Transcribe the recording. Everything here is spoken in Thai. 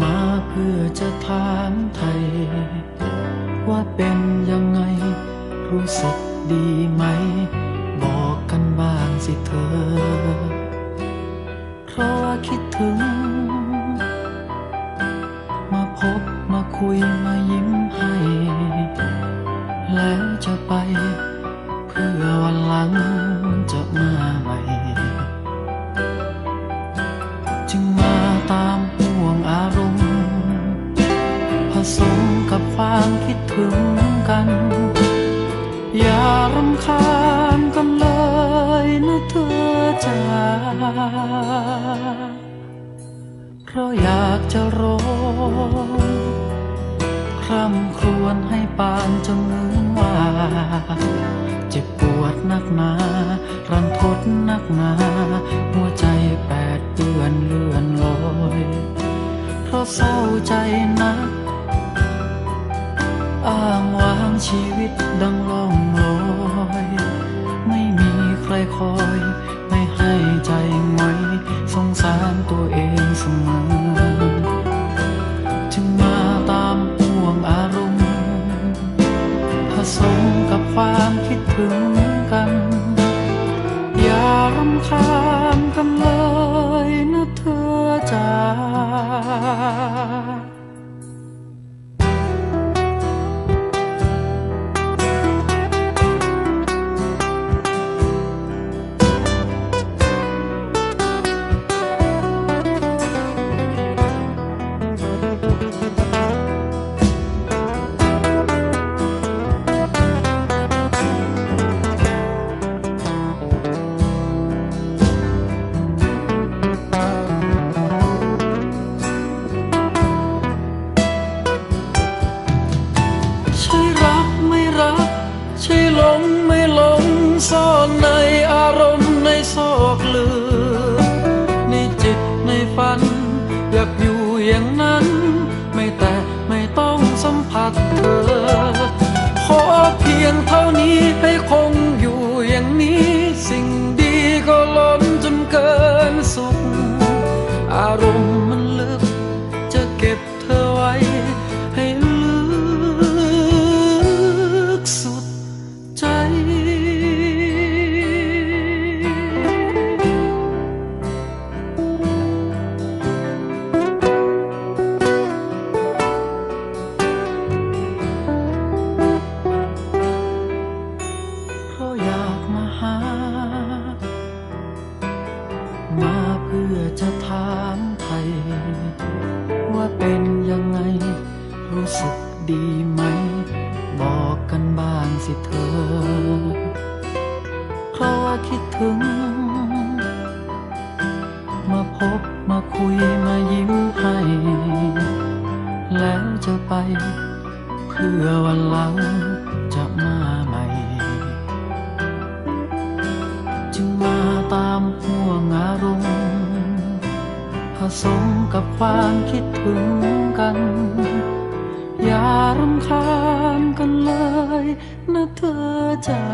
มาเพื่อจะถามไทย ว่าเป็นยังไง รู้สึกดีไหม บอกกันบ้างสิเธอ เพราะว่าคิดถึง มาพบมาคุยมายิ้ม สมกับความคิดถึงกัน อย่ารำคาญกันเลยนะเธอจ๋าเพราะอยากจะร้องคร่ำครวญให้ปานจนลืมว่า เจ็บปวดนักหนารันทดนักหนาหัวใจแปดเปื้อนเลื่อนลอย เพราะเศร้าใจนัก ชีวิตดังล่องลอย ไม่มีใครคอย ไม่ให้ใจไหมสงสารตัวเองเสมอ จึงมาตามห่วงอารมณ์ผสมกับความคิดถึงกัน อย่ารำคาญ ซ่อนในอารมณ์ในซอกลึกในจิตในฝัน อยากอยู่อย่างนั้น ไม่แต่ไม่ต้องสัมผัสเธอ ขอเพียงเท่านี้ให้คงอยู่อย่างนี้ สิ่งดีก็ล้นจนเกิน ว่าเป็นยังไง รู้สึกดีไหม บอกกันบ้างสิเธอ เพราะว่าคิดถึง มาพบมาคุยมายิ้มให้ แล้วจะไป เพื่อวันหลังจะมาใหม่ จึงมาตามห่วงอารมณ์ ผสมกับความคิดถึงกัน อย่ารำคาญกันเลยนะเธอจ้า